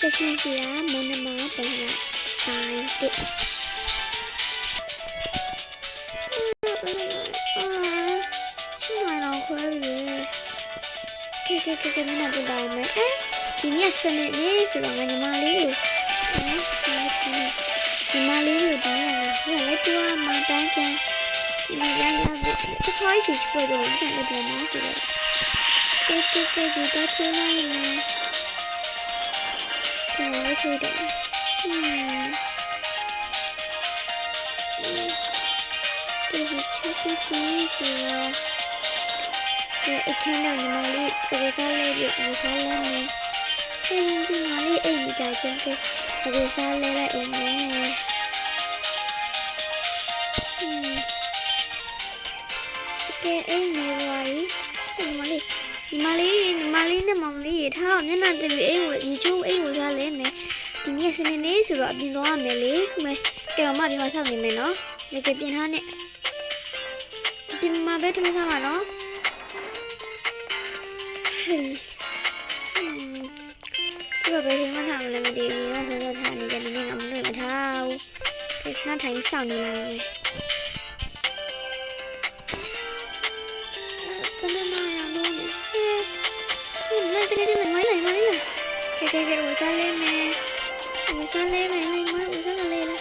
Kaşıncıya monama dona geldi. Cái cái cái cái mình làm đầu mấy á Chỉ nhé sân này đi Sự bảo ngày mai lý được Đó Ngày mai lý được đó là Nghĩa là lấy tua mà bán cho Chị này ra ra vụ Chắc khói chỉ vừa rồi Chẳng được là nó sự bảo Cái cái cái gì chưa nói là Trời suy động Cái gì chứ cái gì rồi Cái ít thêm nào mà đi Cái ta lên được người ta lên này Cái gì chứ mà đi Ê gì trời trên kia Người ta lên lại ủng đấy này cái ấy này rồi Cái gì mà đi ဒီအခန်းထဲညီမလေးပြေစားလေးပြေစားလေးနဲ့ဟင်းဒီမလေးအိမ်ကြချင်တယ်ပြေစားလေးလိုက်ဦးမယ်။ဟွန်း။ကဲအိမ်နေပါပြီ။ညီမလေးညီမလေးညီမလေးနဲ့မောင်လေးရထားမျက်နှာတည်းအိမ်ကိုဒီချိုးအိမ်ကိုစားလဲမယ်။ဒီနေ့စနေနေ့ဆိုတော့အပြင်သွားရမယ်လေ။မယ်ကဲမမဒီမှာစောင့်နေမယ်နော်။ဒီကပြင်ထားနဲ့။ဒီမှာပဲထမထားပါနော်။ဟေး။ဒီဘယ်ချိန်မှထားမလဲမသိဘူး။ငါဆက်ဆက်ထားနေတယ်ဒီနေ့ငါမလို့မထားဘူး။ဒီခဏထိုင်စောင့်နေလိုက်မယ်။ cái cái này mới này mới này cái cái cái buổi sao lên nè buổi sao lên này lên mới buổi sao mà lên đó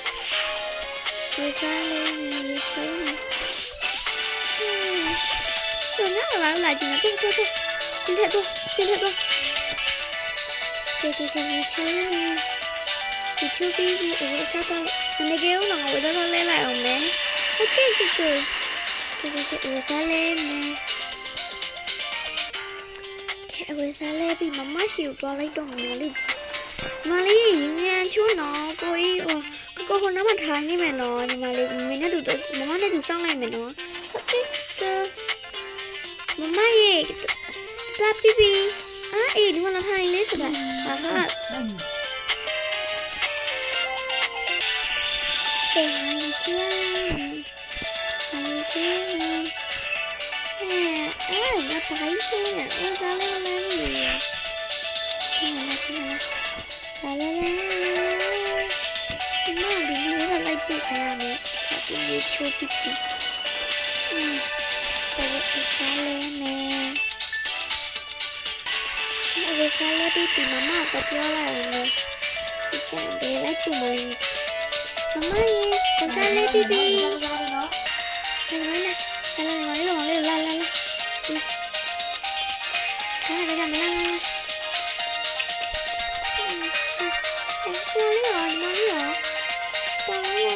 buổi sao lên này gì chứ này rồi nó là làm lại gì nữa tôi tôi tôi điện thoại tôi điện thoại tôi cái cái cái gì chứ này thì chưa biết ủa sao tao mình đi kéo là ngồi đó tao lên lại ông bé ok cái cái cái cái ủa sao lên nè အဝယ်စားလဲပြီးမမရှိကိုသွားလိုက်တော့မယ်လို့မလေးရင်းရန်ချိုးနော်ကိုကြီးဟိုကိုကိုဟိုနမထိုင်နေမယ်နော်ညီမလေးမင်းနဲ့တူတော့မမနဲ့တူစောင့်လိုက်မယ်နော်ဟုတ်ကဲ့မမရေတာပီပီအားအေးဒီမလာထိုင်လေးဆိုတာဟာဟာကဲမလေးချီမလေးချီအဲ Woi, ngapain ya? Oh, saling nari ya. Cimana, cimana. Lalalala. Nah, ini orang lagi rame. Satu lucu pipi. Nah, kalau nih. Kalau salah pipi, mama apa kelola ini? Ikan bela tuh main. Mama ya, kalau salah. 这个没来来来，嗯嗯，往里啊，往里啊，往里啊，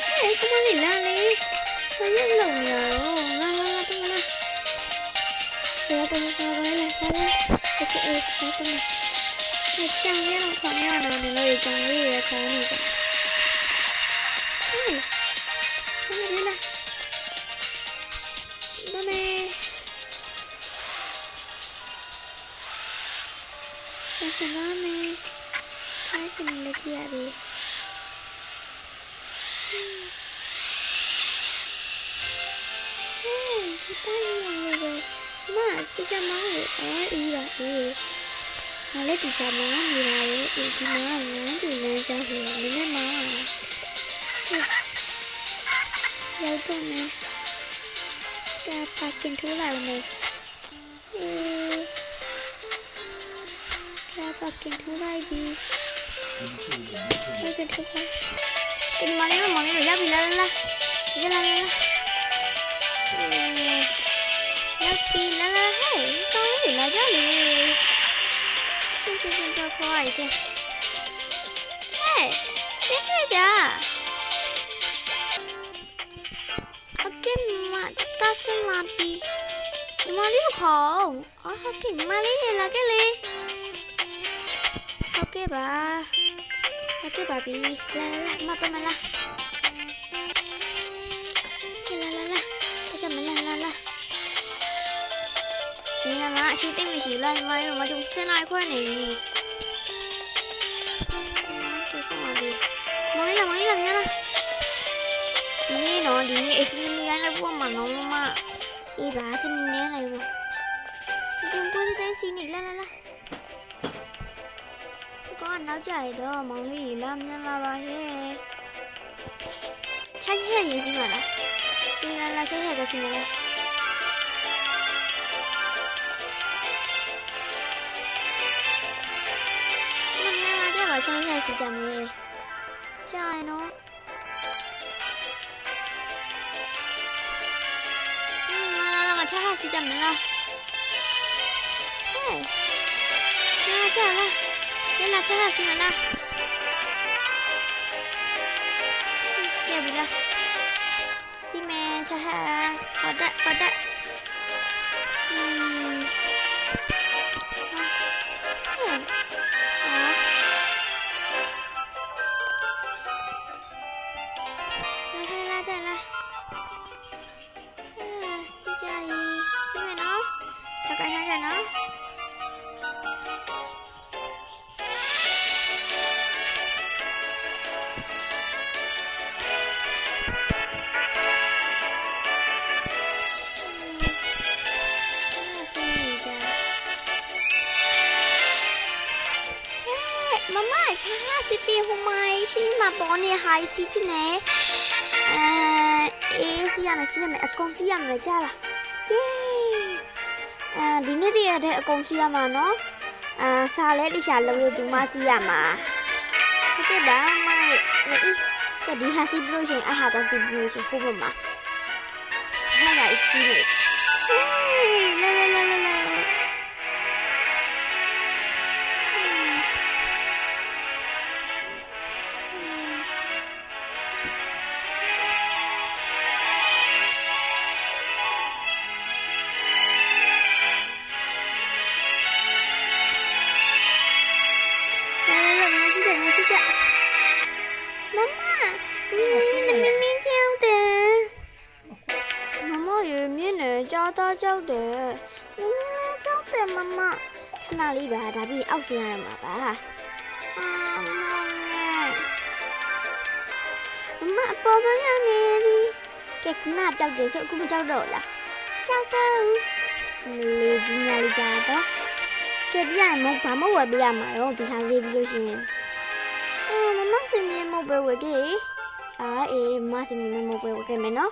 哎，怎么里来嘞？我又漏了哦，来来来，怎么来？来来来来来来来，这是哎，来怎么？你酱料烤料呢？你那里酱料也烤你的。 Pijamaları eğer iyi bakıyor. Hale pijamaları ihtimalle dinleneceğiz. Bilemem. Yardım et. Gel bakın tuğlar mı? Gel bakın tuğlar mı? Bakın tuğlar. Tình mà lấy nó mỏng nó giáp thì la la la. La la la la. ปีและวล่ะเฮ้ยก็อยู่แล้วเจ้าลีฉันฉันฉันจะคอยเจ้ะเฮ้ยเซ็กเลยจ้ะโอเคมาตัดสลาปีมาเรียกของอ๋อเอาเก่งมาเรียกแล้วแกเลยโอเคบ้าโอเคบ้าปีละล้วมาทำไมละ ဒီကငါအချင်းသိမရှိဘူးလားညီမလေးတို့မကျုံချင်းလိုက်ခွဲနေပြီတူဆောင်ပါပြီမောင်လေးလာမောင်လေးလာမြန်လာဒီနေ့တော့ဒီနေ့အစင်းနေတိုင်းလည်းပို့မှာနော်မမအေးပါစနေနေ့လည်းပို့ဒီပို့တဲ့စီနေလာလာလာကနောက်ကြရတော့မောင်လေးလာမြန်လာပါဟဲ့ချိုက်ဟဲ့ရေးစီမလားဒီလာလာချိုက်ဟဲ့တော့စီမလား çalacağım her sıcağını. Çayno. Mà chắc hai xin chậm nữa rồi Nhưng mà là Nên là chắc là xin là Điều bị là Xin mẹ cho hạ Có đại có đại 가냐잖아 엄마 장아찌비 호마이 신마 보니 하이치치네 에 에시야나 시네 매 공시야나 자라 예 အဲဒီနေ့တည်းရတဲ့အကုန်စီရမှာနော်အာစာလဲတခြားလုံးလို့ဒီမှစီရမှာဟုတ်ကဲ့ပါမိုင်အေးကဒီဟာစီဘလို့ရှင်အဟာတော့စီဘလို့ရှင်ဟုတ်ပါမှာဟာလိုက်စီနေ သားကြောက်တယ်နူနာကြောက်တယ်မမခဏလေးပါဒါပြီးအောက်ဆင်းရမှာပါအာမမအပေါ်ဆုံးရနေပြီကဲခဏပြောက်တယ်ဆိုအခုမကြောက်တော့လားကြောက်တော့လေကြီးညာလေးကြတော့ကဲပြန်မဘာမဝယ်ပြရမှာတော့ဒီဟာလေးပြီးလို့ရှိရင်အာမမစင်မြေမဟုတ်ပဲဝယ်ကြည့်အာအေးမမစင်မြေမဟုတ်ပဲဝယ်ကြမယ်နော်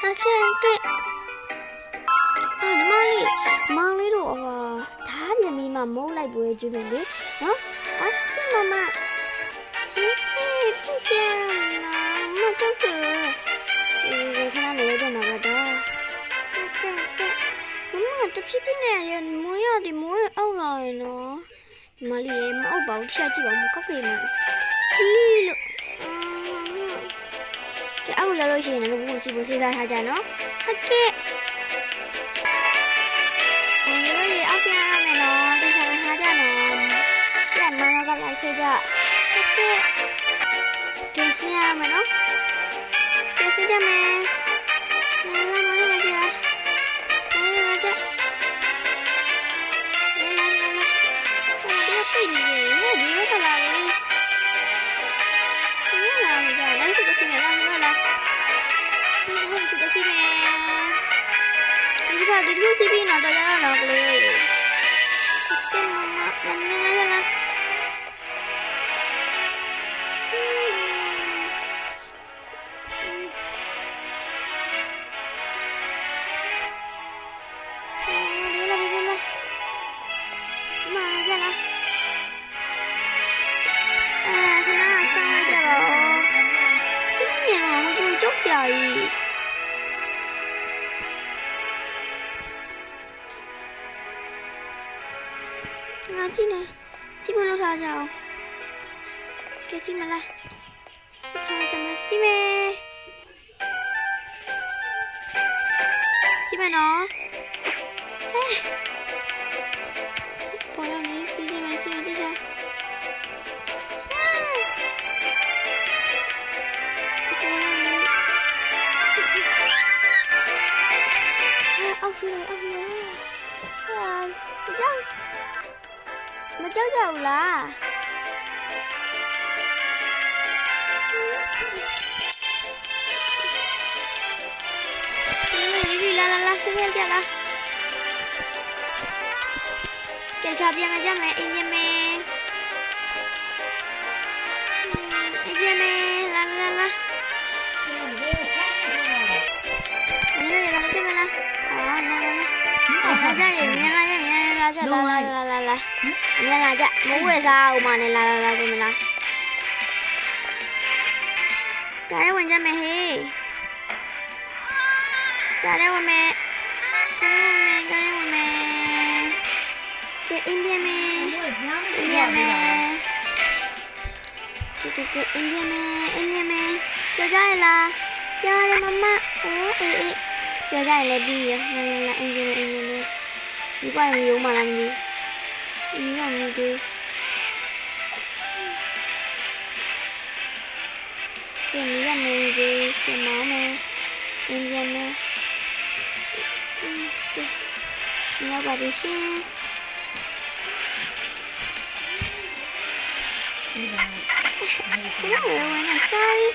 ဟုတ်ကဲ့ကဲ အာဒီမလေးမောင်လေးတို့ဟောဓာပြမီမှာမုတ်လိုက်ပွဲကျွေးမယ်လေနော်အာကဲမမရှင်ဖြစ်ကြမှာမကြောက်တယ်ဒီခဏနေရတော့မှာပါတော့ကဲကဲမမတဖြည်းဖြည်းနဲ့ရမွေးရတယ်မွေးအောက်လာရင်နော်ဒီမလေးရေမအောက်ပါဘူးတစ်ချက်ကြည့်ပါဦးမကောက်ကြည့်မှာကြီးလို့အာကဲအောက်လာလို့ရှိရင်လည်းဘူးစီဘူးစီစားထားကြနော်ဟုတ်ကဲ့။ जा ओके कैसे हैं मनो कैसे जा मैं मेरा मन मजा मेरा मजा dia apa ini ya dia kalau ni. Ni lah jalan tu sini lah ni lah. Ni tu dah sini ni kita ada dulu sih bina tu jalan lah boleh tapi mama mama 깨지말라 스타마자마 심해 집어넣어 뭐야 매일 쓰지 마지 어디서 Oxy rồi, oxy rồi. Rồi, mà cháu. Mà cháu giàu là. 你们有米啦啦啦，谁在叫啦？叫啥？叫咩？叫咩？叫咩？叫咩？啦！你们有米啦？谁没？好，啦啦啦！拉架有米啦？有米啦？拉架啦啦啦啦啦！有米拉架？我为啥？我骂你啦啦啦，做没啦？ လာကြရမြန်လာရမြန်လာကြလာလာလာလာလာမြန်လာကြမဝဲစားဦးမနဲ့လာလာလာကြမလားကားရဝင်ကြမယ်ဟေးကားရဝင်မယ်ကားရဝင်မယ်ကားရဝင်မယ်ကဲအိန္ဒိယမယ်ဘယ်မှာမအိစီန္ဒိရယသေးမယ်တာကဲကဲကဲအိန္ဒိယမယ်အိန္ဒိယမယ်ကြော်ကြရလားကြော်ရမမအေးအေးအေးကြော်ကြရလဲပြီးရလာလာလာအိန္ဒိယမယ်အိန္ဒိယမယ်ဒီကွာမယုံမလားမသိဘူးဒီကမသိဘူး ပါပြီရှင်ဒီပါဘယ်လိုလဲဝင်နေ sorry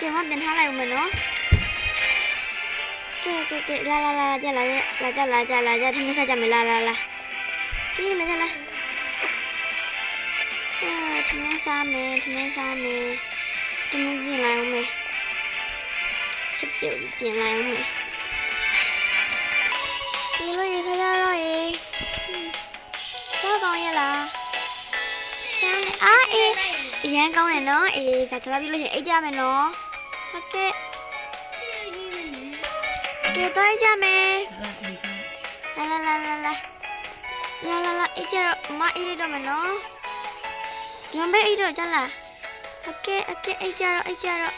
ကဲမပြန်ထားလိုက်ဦးမယ်နော်ကဲကဲကဲလာလာလာကြလာလာကြလာကြလာကြထမင်းစားကြမယ်လာလာလာကဲလာကြလာအဲထမင်းစားမယ်ထမင်းစားမယ်ထမင်းပြင်လိုက်ဦးမယ်ချစ်ပြုတ်ပြင်လိုက်ဦးမယ်ဒီလို ရေစားရတော့ရေတော့ကောင်းရဲ့လားကျန်းလေအာအေးအရန်ကောင်းတယ်နော်အေးစာချလာပြလို့ရှရင်အိတ်ကြမယ်နော်ဟုတ်ကဲ့ကဲတော့အိတ်ကြမယ်လာဒီစားလာလာလာလာလာလာလာအိတ်ကြတော့အမအိတ်လိုက်တော့မယ်နော်ညံပဲအိတ်တော့ကြလားဟုတ်ကဲ့ဟုတ်ကဲ့အိတ်ကြတော့အိတ်ကြတော့